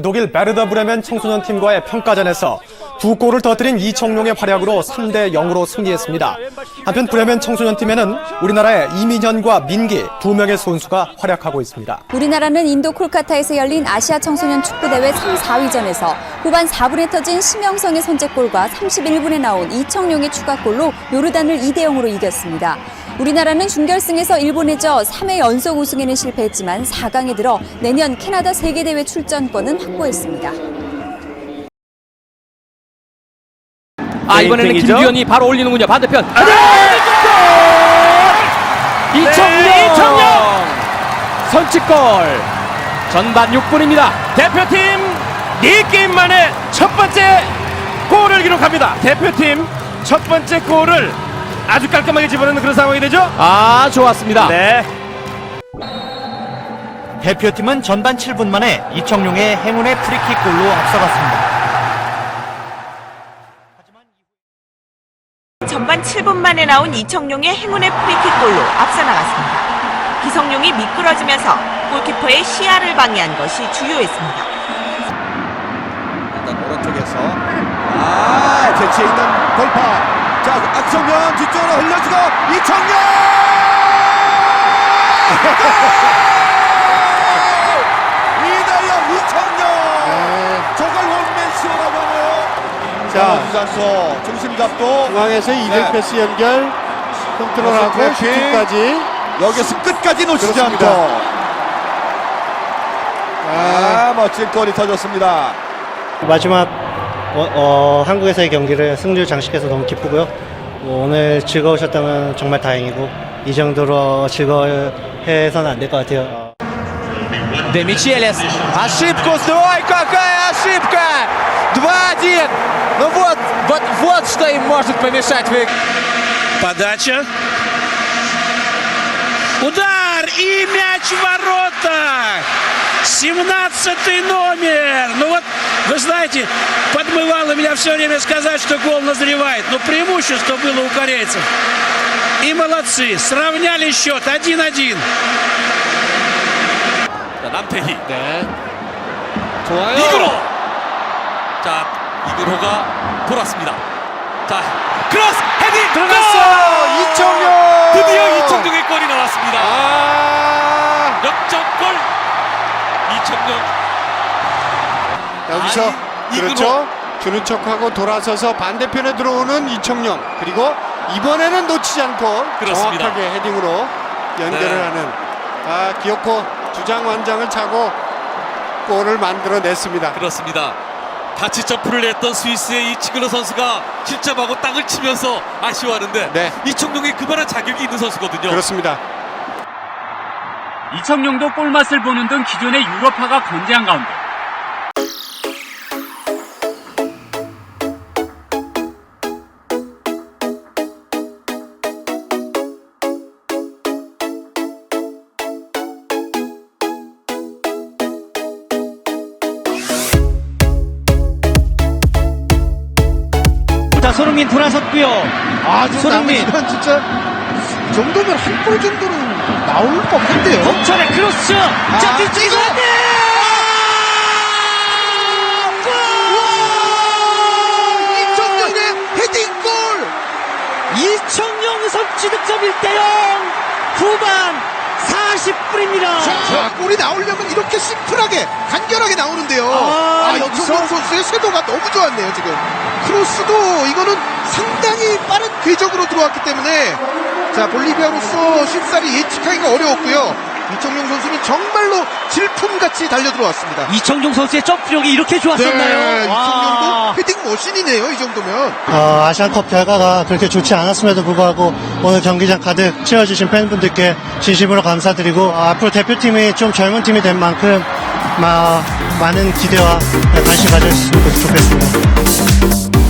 독일 베르더 브레멘 청소년 팀과의 평가전에서 두 골을 터뜨린 이청용의 활약으로 3대 0으로 승리했습니다. 한편 브레멘 청소년 팀에는 우리나라의 이민현과 민기 두 명의 선수가 활약하고 있습니다. 우리나라는 인도 콜카타에서 열린 아시아 청소년 축구 대회 3, 4위전에서 후반 4분에 터진 심영성의 선제골과 31분에 나온 이청용의 추가골로 요르단을 2대 0으로 이겼습니다. 우리나라는 준결승에서 일본에 져 3회 연속 우승에는 실패했지만 4강에 들어 내년 캐나다 세계대회 출전권은 확보했습니다. 아 이번에는 게임탱이죠? 김규현이 바로 올리는군요 반대편 아, 이청용 네, 이청용! 선취골 전반 6분입니다 대표팀 4게임 만에 첫 번째 골을 기록합니다. 대표팀 첫 번째 골을 아주 깔끔하게 집어넣는 그런 상황이 되죠? 아 좋았습니다 네. 대표팀은 전반 7분 만에 이청용의 행운의 프리킥 골로 앞서갔습니다. 전반 7분 만에 나온 이청용의 행운의 프리킥 골로 앞서 나갔습니다. 기성용이 미끄러지면서 골키퍼의 시야를 방해한 것이 주요했습니다. 일단 오른쪽에서 아 재치 있는 돌파 자 악성면 뒤쪽으로 흘려주고 이청용 이다영 이청용 저걸 원맨쇼라고 하네요. 자. 주장소 중심잡도 중앙에서 이등 네. 패스 연결. 컨트롤하고 슈팅까지. 여기서 끝까지 놓치지 그렇습니다. 않고. 아 멋진 골이 터졌습니다. 마지막 어, 어, 한국에서의 경기를 승리를 장식해서 너무 기쁘고요 뭐 오늘 즐거우셨다면 정말 다행이고 이 정도로 즐거워해서는 안 될 것 같아요 데미치엘레스 Ошибку стой, какая ошибка! 2-1! Ну вот, вот, вот что им может помешать в Подача. Удар и мяч в ворота. 17 номер. Ну вот, вы знаете, подмывало меня все время сказать, что гол назревает. Но преимущество было у корейцев. И молодцы. Сравняли счет 1-1. 남태희. 네 좋아요 이근호. 자, 이근호가 돌았습니다. 자, 크로스 헤딩 들어갔어! 이청용! 드디어 이청용의 골이 나왔습니다. 아 역전골 이청용. 여기서 아이, 그렇죠 주는 척하고 돌아서서 반대편에 들어오는 이청용 그리고 이번에는 놓치지 않고 그렇습니다. 정확하게 헤딩으로 연결을 네. 하는 아 기어코 주장 완장을 차고 골을 만들어냈습니다. 그렇습니다. 같이 점프를 했던 스위스의 이 치글러 선수가 실점하고 땅을 치면서 아쉬워하는데 네. 이청용이 그만한 자격이 있는 선수거든요. 그렇습니다. 이청용도 볼맛을 보는 등 기존의 유럽파가 건재한 가운데 손흥민 돌아섰고요. 아주 손흥민. 남은 진짜 이 정도면 한 골 정도는 나올 법한데요. 동철의 크로스! 자, 뒤쪽으로! 이청용의 헤딩골! 이청용 선취 득점 1대0! 후반 40분입니다. 자, 골이 나오려면 이렇게 심플하게 간결하게 나오는데요. 아, 아, 이청용 선수의 쇄도가 너무 좋았네요, 지금. 크로스도 이거는 상당히 빠른 궤적으로 들어왔기 때문에 자, 볼리비아로서 쉽사리 예측하기가 어려웠고요. 이청용 선수는 정말로 질풍같이 달려 들어왔습니다. 이청용 선수의 점프력이 이렇게 네, 좋았었나요? 이청용도 아. 헤딩 머신이네요, 이 정도면. 어, 아시안컵 결과가 그렇게 좋지 않았음에도 불구하고 오늘 경기장 가득 채워주신 팬분들께 진심으로 감사드리고 어, 앞으로 대표팀이 좀 젊은 팀이 된 만큼 마- 많은 기대와 관심 가져주셨으면 좋겠습니다.